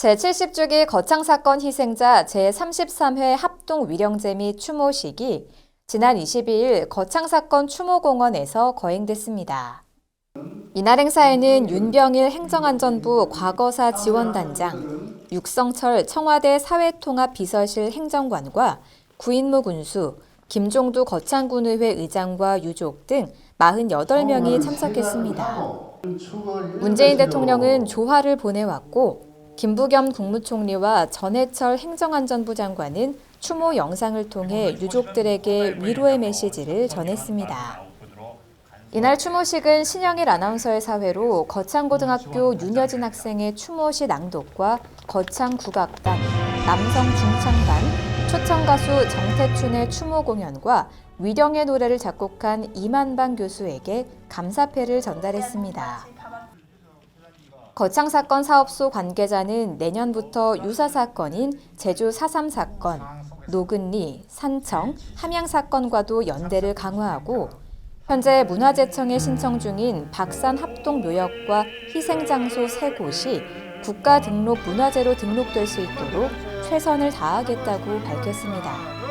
제70주기 거창사건 희생자 제33회 합동 위령제 및 추모식이 지난 22일 거창사건 추모공원에서 거행됐습니다. 이날 행사에는 윤병일 행정안전부 과거사 지원단장, 육성철 청와대 사회통합비서실 행정관과 구인무 군수, 김종두 거창군의회 의장과 유족 등 48명이 참석했습니다. 문재인 대통령은 조화를 보내왔고 김부겸 국무총리와 전해철 행정안전부 장관은 추모 영상을 통해 유족들에게 위로의 메시지를 전했습니다. 이날 추모식은 신영일 아나운서의 사회로 거창고등학교 윤여진 학생의 추모시 낭독과 거창 국악단, 남성 중창단, 초청 가수 정태춘의 추모 공연과 위령의 노래를 작곡한 이만방 교수에게 감사패를 전달했습니다. 거창 사건 사업소 관계자는 내년부터 유사 사건인 제주 4.3 사건, 노근리, 산청, 함양 사건과도 연대를 강화하고 현재 문화재청에 신청 중인 박산 합동 묘역과 희생 장소 세 곳이 국가 등록 문화재로 등록될 수 있도록 최선을 다하겠다고 밝혔습니다.